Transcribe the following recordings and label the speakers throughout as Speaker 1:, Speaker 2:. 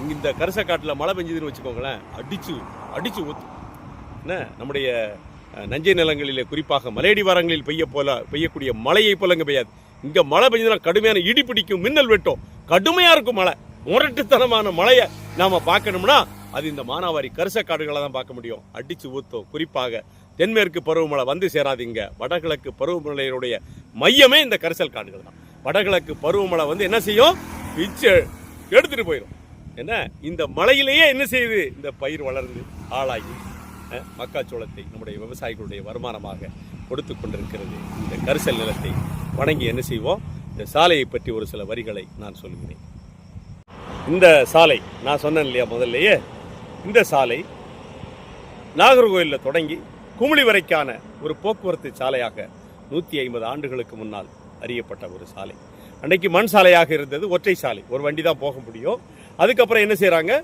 Speaker 1: இங்க இந்த கரிசக்காட்டில் மழை பெஞ்சதுன்னு வச்சுக்கோங்களேன் அடிச்சு அடிச்சு ஊத்து. என்ன? நம்முடைய நஞ்சை நிலங்களிலே குறிப்பாக மலையடி வாரங்களில் பெய்ய போல பெய்யக்கூடிய மழையை போல இங்கே பெய்யாது. இங்கே மழை பெஞ்சதுனா கடுமையான இடி பிடிக்கும் மின்னல் வெட்டும். கடுமையாக இருக்கும் மழை. முரட்டுத்தனமான மழையை நாம் பார்க்கணும்னா அது இந்த மானாவாரி கரிசக்காடுகளை தான் பார்க்க முடியும். அடிச்சு ஊத்தும். குறிப்பாக தென்மேற்கு பருவமழை வந்து சேராதீங்க. வடகிழக்கு பருவமழையினுடைய மையமே இந்த கரிசல் காடுகள் தான். வடகிழக்கு பருவமழை வந்து என்ன செய்யும்? பிச்சு எடுத்துட்டு போயிடும் என்ன? இந்த மழையிலேயே என்ன செய்யுது? இந்த பயிர் வளர்ந்து ஆளாகி மக்காச்சோளத்தை நம்முடைய விவசாயிகளுடைய வருமானமாக கொடுத்து கொண்டிருக்கிறது. இந்த கரிசல் நிலத்தை வணங்கி என்ன செய்வோம்? இந்த சாலையை பற்றி ஒரு சில வரிகளை நான் சொல்கிறேன் இந்த சாலை நான் சொன்னேன் இல்லையா முதல்லையே? இந்த சாலை நாகர்கோவிலில் தொடங்கி குமிழி வரைக்கான ஒரு போக்குவரத்து சாலையாக நூற்றி ஐம்பது ஆண்டுகளுக்கு முன்னால் அறியப்பட்ட ஒரு சாலை. அன்னைக்கு மண் சாலையாக இருந்தது ஒற்றை சாலை. ஒரு வண்டி தான் போக முடியும். அதுக்கப்புறம் என்ன செய்கிறாங்க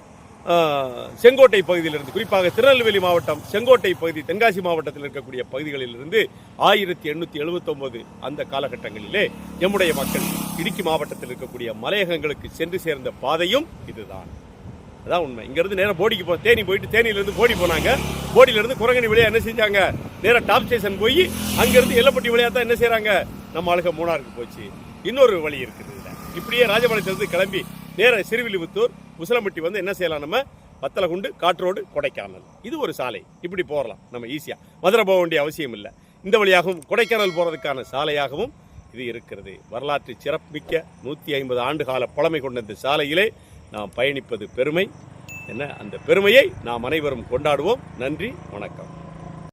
Speaker 1: செங்கோட்டை பகுதியிலிருந்து குறிப்பாக திருநெல்வேலி மாவட்டம் செங்கோட்டை பகுதி தென்காசி மாவட்டத்தில் இருக்கக்கூடிய பகுதிகளிலிருந்து ஆயிரத்தி எண்ணூற்றி எழுபத்தொம்போது அந்த காலகட்டங்களிலே எம்முடைய மக்கள் இடுக்கி மாவட்டத்தில் இருக்கக்கூடிய மலையகங்களுக்கு சென்று சேர்ந்த பாதையும் இதுதான். அதான் உண்மை. இங்கிருந்து நேரம் போடிக்கு போ தேனி போயிட்டு தேனியிலேருந்து போடி போனாங்க. போடியிலேருந்து குரங்கணி வழியாக என்ன செஞ்சாங்க? நேராக டாப் ஸ்டேஷன் போய் அங்கிருந்து எல்லப்பட்டி வழியாக தான் என்ன செய்கிறாங்க நம்ம ஆளுக மூணாருக்கு போச்சு. இன்னொரு வழி இருக்குது இப்படியே ராஜபாளையத்திலிருந்து கிளம்பி நேர சிறுவில்லிபுத்தூர் உசிலம்பட்டி வந்து என்ன செய்யலாம் நம்ம? வத்தலகுண்டு காற்றோடு கொடைக்கானல். இது ஒரு சாலை. இப்படி போகலாம் நம்ம ஈஸியாக மதுரை போக வேண்டிய அவசியம் இல்லை. இந்த வழியாகவும் கொடைக்கானல் போகிறதுக்கான சாலையாகவும் இது இருக்கிறது. வரலாற்று சிறப்புமிக்க நூற்றி ஐம்பது ஆண்டு கால பழமை கொண்ட இந்த சாலையிலே நாம் பயணிப்பது பெருமை. என்ன? அந்த பெருமையை நாம் அனைவரும் கொண்டாடுவோம். நன்றி. வணக்கம்.